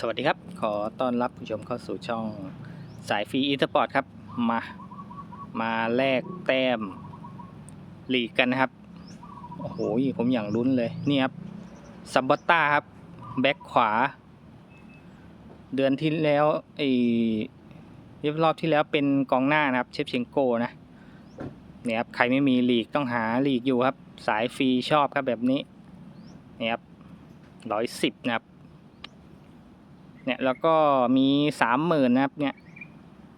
สวัสดีครับ ขอต้อนรับผู้ชมเข้าสู่ช่องสายฟรีอีสปอร์ตครับ มา มาแลกแต้มลีกกันนะครับ โอ้โห ผมอย่างลุ้นเลย นี่ครับซัมบอตตาครับ แบ็คขวา เดือนที่แล้วไอ้รอบที่แล้วเป็นกองหน้านะครับ เชฟเชงโกนะเนี่ยครับ ใครไม่มีลีกต้องหาลีกอยู่ครับ สายฟรีชอบครับแบบนี้เนี่ยครับร้อยสิบนะครับ เนี่ยแล้วก็มีสามหมื่นนะครับเนี่ย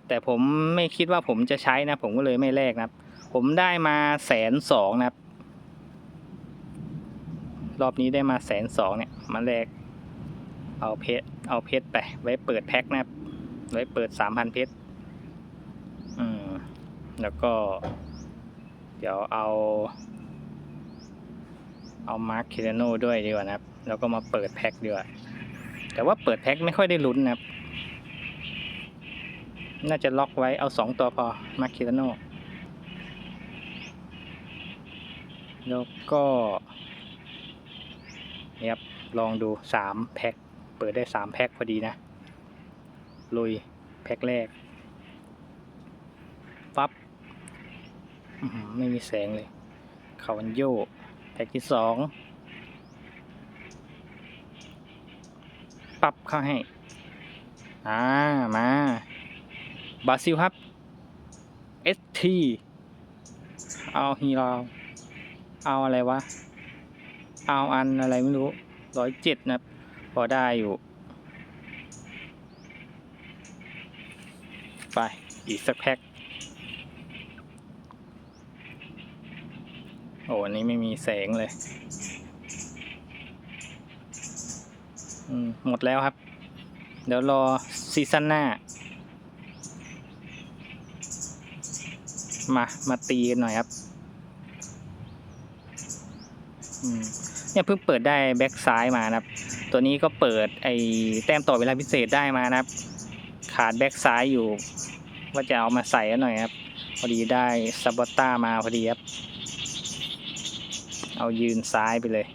แต่ผมไม่คิดว่าผมจะใช้นะ ผมก็เลยไม่แลกนะครับ ผมได้มาแสนสองนะครับ รอบนี้ได้มาแสนสองเนี่ยมาแลกเอาเพชรเอาเพชรไปไว้เปิดแพ็คนะครับไว้เปิดสามพันเพชรอืมแล้วก็ เดี๋ยวเอา เอามาร์คเคเรโนด้วยดีกว่านะครับ แล้วก็มาเปิดแพ็คดีกว่า แต่ว่าเปิดแพ็คไม่ค่อยได้ลุ้นนะครับ น่าจะล็อกไว้เอาสองตัวพอมาคิรโนแล้วก็นี่ครับลองดูสามแพ็คเปิดได้สามแพ็คพอดีนะ ลุยแพ็คแรกปั๊บไม่มีแสงเลยคาวันโยแพ็คที่สอง ปรับเข้าให้ อ่า มาบราซิลครับ ST เอาฮีราเอาอะไรวะ เอาอันอะไรไม่รู้ร้อยเจ็ดนะ พอได้อยู่ ไป อีกสักแพ็ค โอ้อันนี้ไม่มีแสงเลย อืม หมดแล้วครับ เดี๋ยวรอซีซั่นหน้า มา มาตีกันหน่อยครับเนี่ยเพิ่งเปิดได้แบ็กซ้ายมานะครับ ตัวนี้ก็เปิดไอ้แต้มต่อเวลาพิเศษได้มานะครับ ขาดแบ็กซ้ายอยู่ ว่าจะเอามาใส่กันหน่อยครับ พอดีได้ซับบอตต้ามาพอดีครับ เอายืนซ้ายไปเลย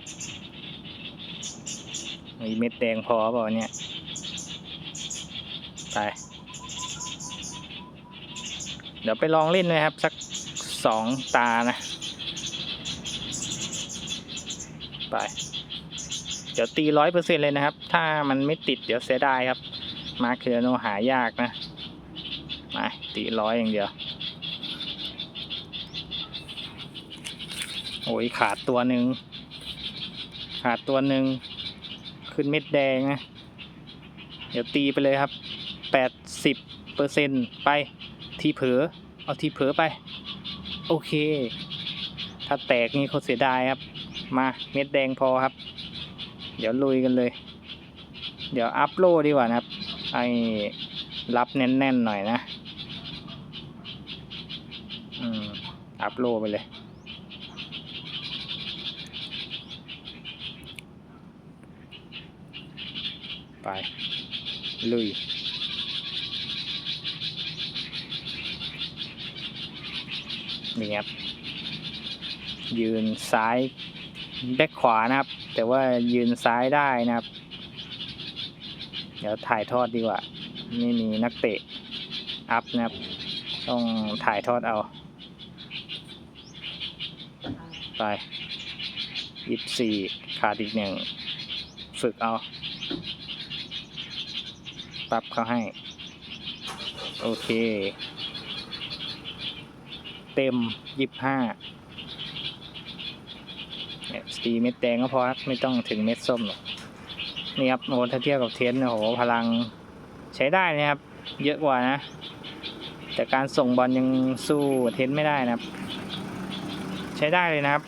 เม็ดแดงพอเปล่าเนี่ย ไป เดี๋ยวไปลองเล่นเลยครับ สักสองตานะ ไป เดี๋ยวตีร้อยเปอร์เซ็นเลยนะครับ ถ้ามันไม่ติดเดี๋ยวเสียดายครับ มาร์คเคโนหายากนะ มาตีร้อยอย่างเดียว โอ้ยขาดตัวหนึ่งขาดตัวหนึ่ง ขึ้นเม็ดแดงนะ เดี๋ยวตีไปเลยครับแปดสิบเปอร์เซ็นไปทีเผลอเอาทีเผลอไป โอเค ถ้าแตกนี่เขาเสียดายครับ มาเม็ดแดงพอครับ เดี๋ยวลุยกันเลย เดี๋ยวอัพโหลดดีกว่านะครับ ไอ้รับแน่นๆหน่อยนะ อืม อัพโหลดไปเลย ไปลุยนี่ครับ ยืนซ้ายแบ็คขวานะครับ แต่ว่ายืนซ้ายได้นะครับ เดี๋ยวถ่ายทอดดีกว่า ไม่มีนักเตะ อัพนะครับ ต้องถ่ายทอดเอา ไปยี่สี่ขาดอีกหนึ่ง ฝึกเอา ปรับเขาให้ โอเค เต็มยี่ห้าเนี่ยสีเม็ดแดงก็พอครับไม่ต้องถึงเม็ดส้มหรอกนี่ครับโอ้ถ้าเทียบกับเทนโอ้โหพลังใช้ได้นะครับ เยอะกว่านะ แต่การส่งบอลยังสู้เทนไม่ได้นะครับ ใช้ได้เลยนะครับ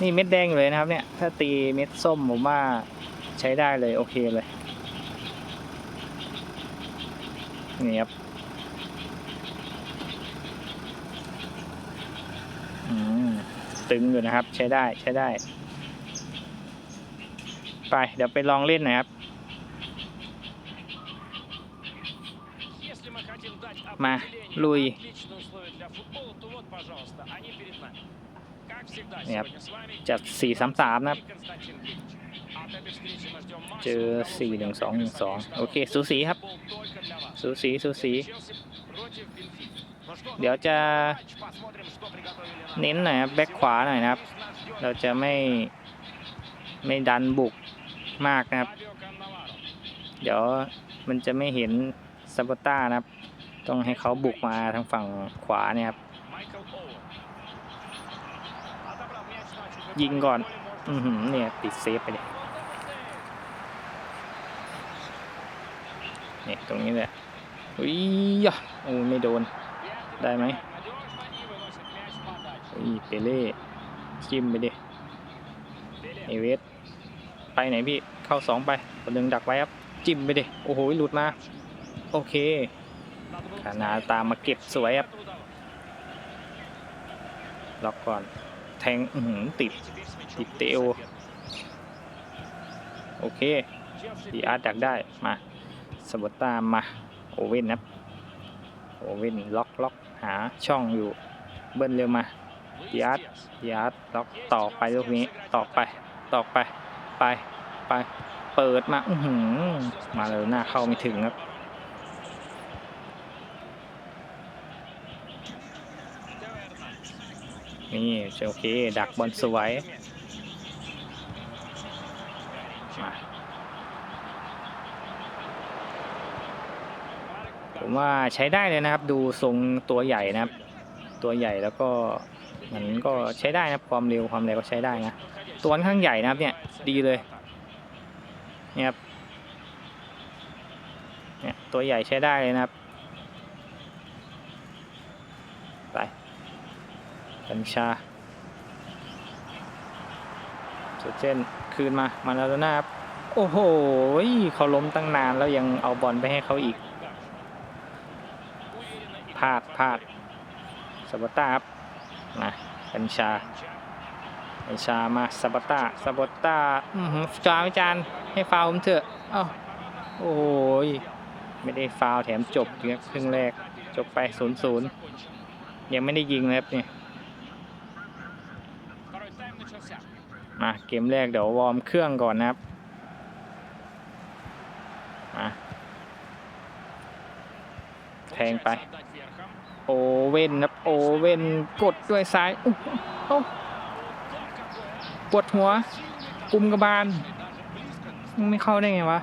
นี่เม็ดแดงอยู่เลยนะครับเนี่ย ถ้าตีเม็ดส้มผมว่าใช้ได้เลยโอเคเลย นี่ครับอืมตึงอยู่นะครับ ใช้ได้ใช้ได้ ไป เดี๋ยวไปลองเล่นหนะครับ มา ลุลุยย นี่ครับจัดสี่สามสามนะครับ เจอสี่หนึ่งสองหนึ่งสองโอเค สูสีครับ สูสีสูสี เดี๋ยวจะเน้นหน่อยครับแบ็คขวาหน่อยนะครับ เราจะไม่ไม่ดันบุกมากนะครับ เดี๋ยวมันจะไม่เห็นซาบต้านะครับ ต้องให้เขาบุกมาทางฝั่งขวาเนี่ยครับ ยิงก่อน อือหือเนี่ย ติดเซฟไปเลยเนี่ยตรงนี้แหละอุ้ยยะโอ้ไม่โดน ได้ไหมอุ้ยเปเล่จิ้มไปดิเอเวสไปไหนพี่ เข้าสองไปคนหนึ่งดักไว้ครับ จิ้มไปดิ โอ้โห หลุดมา โอเคขานาตามมาเก็บสวยครับ ล็อกก่อน แทงอือหือติด ติดเตโอโอเคดีอาร์ตดักได้ มาสบตามมา โอเว่นนะโอเว่นล็อกล็อกหาช่องอยู่ เบิ้ลเร็วมาดีอาร์ตดีอาร์ตล็อกต่อไปลูกนี้ ต่อไป ต่อไป ไป ไป เปิดมา อืมาเลยหน้าเข้าไม่ถึงครับ นี่โอเค ดักบอลสวยมาผมว่าใช้ได้เลยนะครับ ดูทรงตัวใหญ่นะครับ ตัวใหญ่แล้วก็มันก็ใช้ได้นะครับความเร็วความเร็วก็ใช้ได้นะตัวนข้างใหญ่นะครับเนี่ยดีเลยเนี่ยครับเนี่ยตัวใหญ่ใช้ได้เลยนะครับ ไป กัญชาสุดเส้นคืนมา มาแล้วนะครับ โอ้โห เขาล้มตั้งนานแล้วยังเอาบอลไปให้เขาอีกพลาดพลาดสบัตตาครับมากัญชากัญชามาสบัตตาสบัตตาอือหือจาวอาจารย์ให้ฟาวผมเถอะเอ้าโอ้ยไม่ได้ฟาวแถมจบเนี่ยครึ่งแรกจบไปศูนย์ศูนย์ยังไม่ได้ยิงเลยครับเนี่ย มาเกมแรกเดี๋ยววอร์มเครื่องก่อนนะครับ มาแทงไป โอเว่นครับโอเว่นกดด้วยซ้ายอุ๊ยเอ้ปวดหัวกลุ่มกระบาลมึงไม่เข้าได้ไงวะ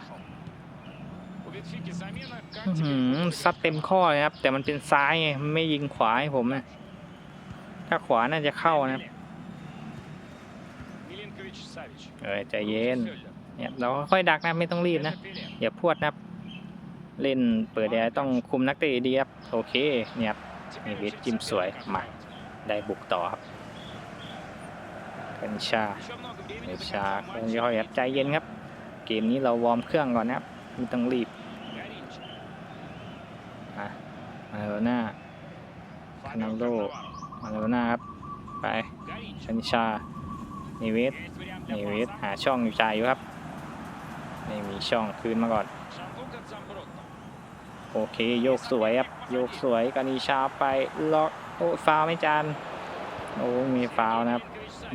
ซัดเต็มข้อเลยครับ แต่มันเป็นซ้ายไงไม่ยิงขวาให้ผมนะถ้าขวาน่าจะเข้านะครับ เออใจเย็นเนี่ยเราค่อยดักนะไม่ต้องรีบนะอย่าพวดนะเล่นเปิดแอร์ต้องคุมนักเตะดีครับโอเคเนี่ยครับมีเวทจิ้มสวยมาได้บุกต่อครับกัญชากัญชากัญชาครับใจเย็นครับ เกมนี้เราวอร์มเครื่องก่อนนะครับไม่ต้องรีบมาแล้วนาคานาโดมาแล้วนาครับไปกัญชา นเวสเนเวสหาช่องอยู่ใจอยู่ครับไม่มีช่องคืนมาก่อน โอเคโยกสวยครับ โยกสวยกานิชาไปล็อกโอ้ฟาวไม่จานโอ้มีฟาวนะครับ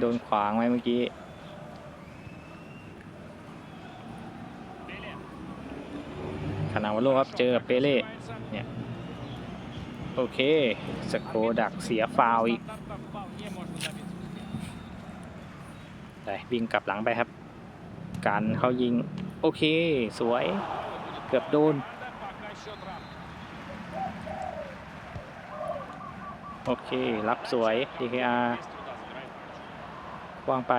โดนขวางไว้เมื่อกี้ขนาดว่าโลครับเจอกับเปเล่เนี่ยโอเคสโคดักเสียฟาวอีก ไปวิ่งกลับหลังไปครับ การเขายิง โอเค สวย เกือบโดน โอเค รับสวย DKR วางไป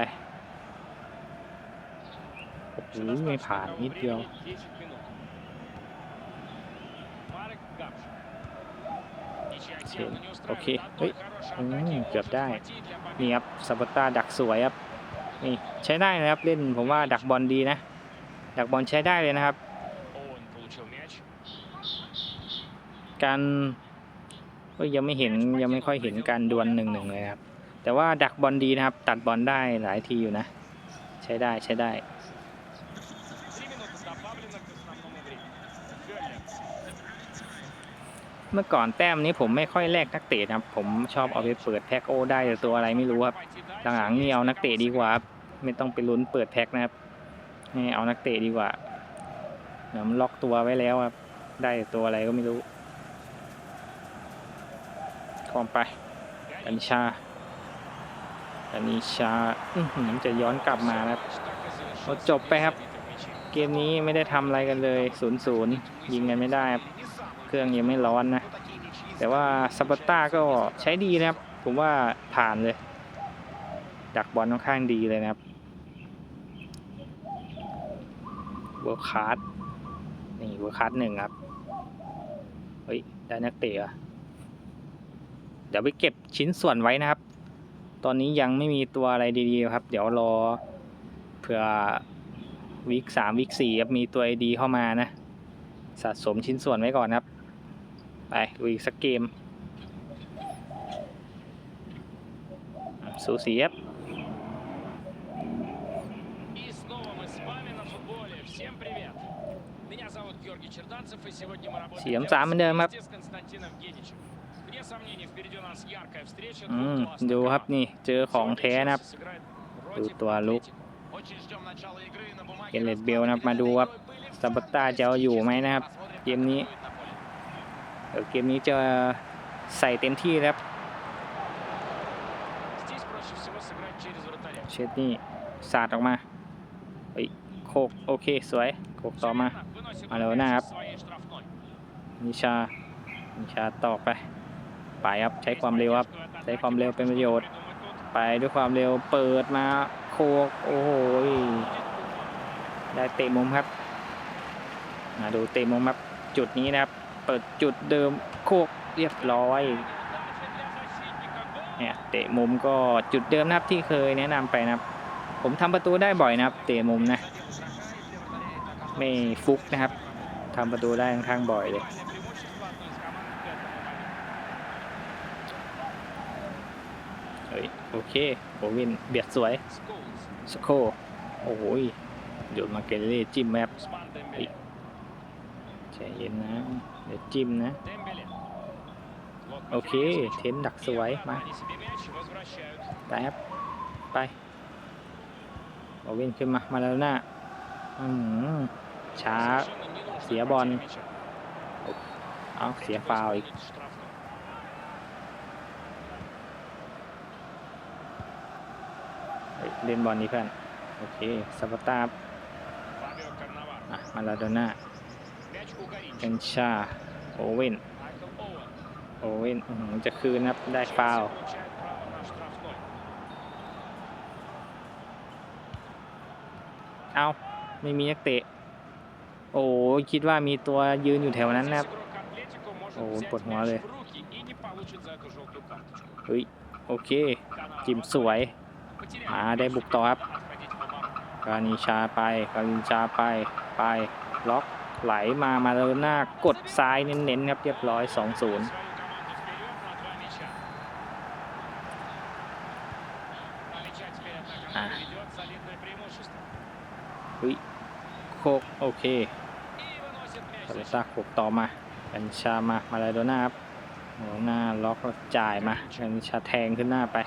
โอ้โหไม่ผ่านนิดเดียว โอเค เฮ้ยเกือบได้ นี่ครับสปอตตาดักสวยครับ นี่ใช้ได้นะครับเล่นผมว่าดักบอลดีนะ ดักบอลใช้ได้เลยนะครับ การก็ยังไม่เห็นยังไม่ค่อยเห็นการดวลหนึ่งหนึ่งเลยครับ แต่ว่าดักบอลดีนะครับ ตัดบอลได้หลายทีอยู่นะ ใช้ได้ใช้ได้เมื่อก่อนแต้มนี้ผมไม่ค่อยแลกนักเตะนะครับ ผมชอบเอาไปเปิดแพ็กโอ ได้แต่ตัวอะไรไม่รู้ครับหลังๆนี่เอานักเตะดีกว่าครับ ไม่ต้องไปลุ้นเปิดแพ็กนะครับนี่เอานักเตะดีกว่าเดี๋ยวมันล็อกตัวไว้แล้วครับ ได้ตัวอะไรก็ไม่รู้คอมไปกัญชากัญชาอื้อหือจะย้อนกลับมานะครับจบไปครับ เกมนี้ไม่ได้ทำอะไรกันเลยศูนย์ศูนย์ยิงกันไม่ได้ครับเครื่องยังไม่ร้อนนะ แต่ว่าสปาร์ต้าก็ใช้ดีนะครับ ผมว่าผ่านเลย ดักบอลค่อนข้างดีเลยนะครับ เวิร์คคาร์ดนี่เวิร์คคาร์ดหนึ่งครับ เฮ้ย ได้นักเตะเดี๋ยวไปเก็บชิ้นส่วนไว้นะครับ ตอนนี้ยังไม่มีตัวอะไรดีๆครับ เดี๋ยวรอเผื่อวิกสามวิกสี่ครับมีตัวไอดีเข้ามานะ สะสมชิ้นส่วนไว้ก่อนครับ ไปดูอีกสักเกม สูสีครับ зовут Георгий Черданцев, и сегодня мы работаем เสียง для สามเหมือนเดิมครับ вместе с Константином Геничем. Вне сомнений, впереди у нас яркая встреча อื двух ม классных ดูครับ команд. นี่เจอของ Сегодня แท้นะครับ Челси сыграет ดู против ตัวลุก Атлетико. Очень ждем начала игры на бумаге. เกเรตเบลนะครับ มาดูครับสปาร์ต้าจะเอาอยู่ไหมนะครับ เกมนี้ เออเกมนี้จะใส่เต็มที่แล้วครับ Здесь проще всего сыграть через вратаря. เชดนี่สาดออกมาเฮ้ยโคกโอเค สวย โคกต่อมา มาแล้วนครับนิชานิชาต่อไป ไปครับใช้ความเร็วครับ ใช้ความเร็วเป็นประโยชน์ ไปด้วยความเร็วเปิดมาโคกโอ้โหได้เตะมุมครับมาดูเตะมุมครับจุดนี้นะครับ เปิดจุดเดิมโคกเรียบร้อยเนี่ยเตะมุมก็จุดเดิมนะครับที่เคยแนะนำไปนะครับ ผมทำประตูได้บ่อยนะครับ เตะมุมนะ ไม่ฟุกนะครับทำประตูได้ค่อนข้างบ่อยเลยเฮ้ยโอเคโอวินเบียดสวยสโคโอ้โหยโยนมาเกเล่จิ้มแมปใจเย็นนะ เดี๋ยวจิ้มนะ โอเค เทนดักสวยมาไปครับไปโอว่นขึ้นมา มาแล้วหน้า ช้า เสียบอลเอาเสียฟาวอีก เล่นบอลนี้เพื่อน โอเคสปาร์ตาอะมาลาโดน่ากัญชา โอเว่น โอเว่นจะคืนครับ ได้ฟาวเอา ไม่มีนักเตะ โอ้คิดว่ามีตัวยืนอยู่แถวนั้นนะครับ โอ้ปวดหัวเลย เฮ้ย โอเค จิมสวยมาได้บุกต่อครับ กานิชาไป กาลินชาไป ไป ล็อกไหลมามาเดินหน้ากดซ้ายเน้นๆครับเรียบร้อย 2-0 อะ เฮ้ย โคกโอเคคาร์ตาโคกต่อมากัญชามา มาลาโดน่าครับหน้าล็อกแล้วจ่ายมากัญชาแทงขึ้นหน้าไป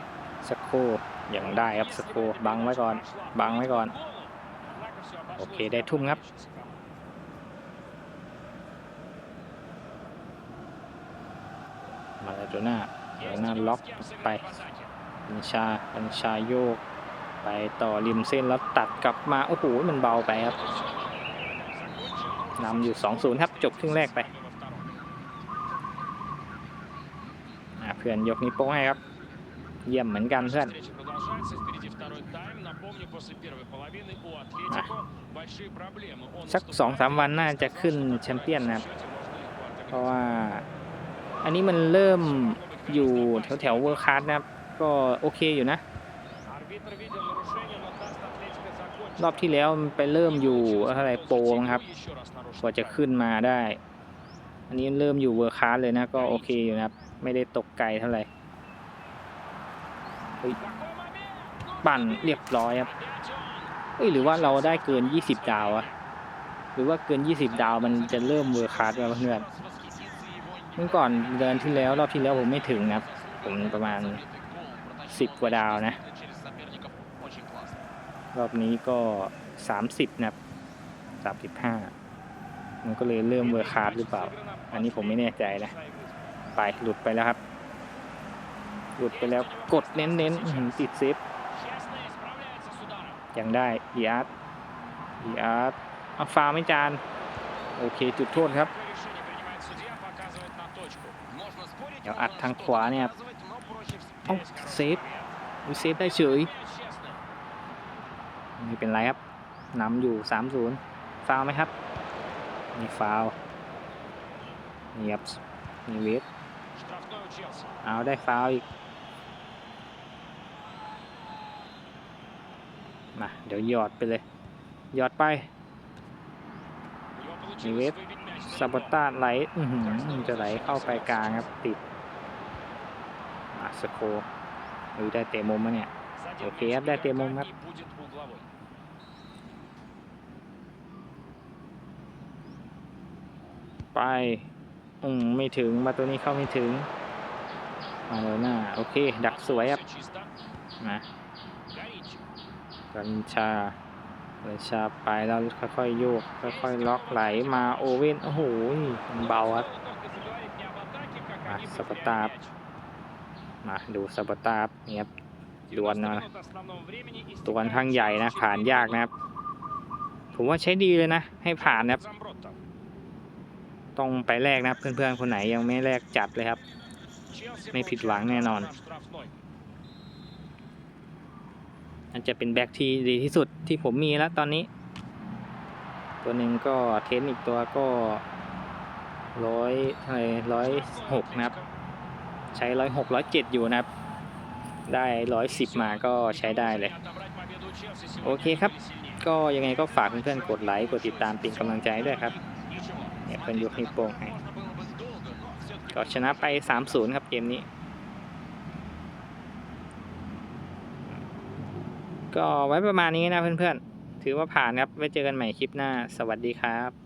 สักโคอย่างได้ครับสักโคบังไว้ก่อน บังไว้ก่อน โอเคได้ทุ่มครับมาลาโดน่ามาลาโดน่าล็อกไปกัญชากัญชาโยก ไปต่อริมเส้นแล้วตัดกลับมา โอ้โหมันเบาไปครับ นำอยู่ 2-0 ครับ จบครึ่งแรกไปเพื่อนยกนิโป้ให้ครับ เยี่ยมเหมือนกันเพื่อนสักสองสามวันน่าจะขึ้นแชมเปี้ยนนะครับ เพราะว่าอันนี้มันเริ่มอยู่แถวแถวเวอร์คัสนะครับ ก็โอเคอยู่นะ รอบที่แล้วไปเริ่มอยู่อะไรโปรนครับกว่าจะขึ้นมาได้ อันนี้เริ่มอยู่เวอร์คาสเลยนะ ก็โอเคอยู่นะครับ ไม่ได้ตกไกลเท่าไหร่ปั่นเรียบร้อยครับเอ้ยหรือว่าเราได้เกิน 20 ดาวอะหรือว่าเกิน 20 ดาวมันจะเริ่มเวอร์คาสแล้วเพื่อนเมื่อก่อนเดือนที่แล้วรอบที่แล้วผมไม่ถึงนะครับ ผมประมาณ 10 กว่าดาวนะ รอบนี้ก็สามสิบนะครับห้ามันก็เลยเริ่มเวอร์คาร์ดหรือเปล่า อันนี้ผมไม่แน่ใจนะ ไปหลุดไปแล้วครับ หลุดไปแล้วกดเน้นๆติดเซฟยังได้อีอาร์ตอีอาร์ตเอาฟาวไม่จาน โอเคจุดโทษครับ เดี๋ยวอัดทางขวาเนี่ยครัเซฟเซฟได้เฉย ไม่เป็นไรครับนำอยู่3-0มศฟาวไหมครับนี่ฟาวนี่ครับนี่เวทเอาได้ฟาวอีกมาเดี๋ยวหยอดไปเลย หยอดไปนิเวสซาบต้าไหลจะไหลเข้าไปกลางครับติดอาสโคโอ้ยได้เตะมุมมะเนี่ย โอเคครับได้เตะมุมครับ ไป อืมไม่ถึงมาตัวนี้เข้าไม่ถึงมาเลยน่าโอเค ดักสวยครับนะกัญชากัญชาไปแล้วค่อยๆโยก ค่อยๆล็อกไหลมาโอเว่นโอ้โหเบาครับมาสปตาร์มาดูสปตาร์เนี่ยครับดวนนะตัวค่อนข้างใหญ่นะผ่านยากนะครับ ผมว่าใช้ดีเลยนะ ให้ผ่านนะครับ ต้องไปแลกนะเพื่อนๆคนไหนยังไม่แลกจัดเลยครับ ไม่ผิดหวังแน่นอนอันจะเป็นแบ็กทีดีที่สุดที่ผมมีแล้วตอนนี้ ตัวหนึ่งก็เทนอีกตัวก็ร้อยอะไรร้อยหกนะครับ ใช้ร้อยหกร้อยเจ็ดอยู่นะครับ ได้ร้อยสิบมาก็ใช้ได้เลย โอเคครับ ก็ยังไงก็ฝากเพื่อนๆกดไลค์กดติดตามเป็นกำลังใจด้วยครับ เนี่ยเพิ่นยกนิ้โป้งให้ก็ชนะไป 3-0 ครับเกมนี้ ก็ไว้ประมาณนี้นะเพื่อนๆ ถือว่าผ่านครับ ไว้เจอกันใหม่คลิปหน้า สวัสดีครับ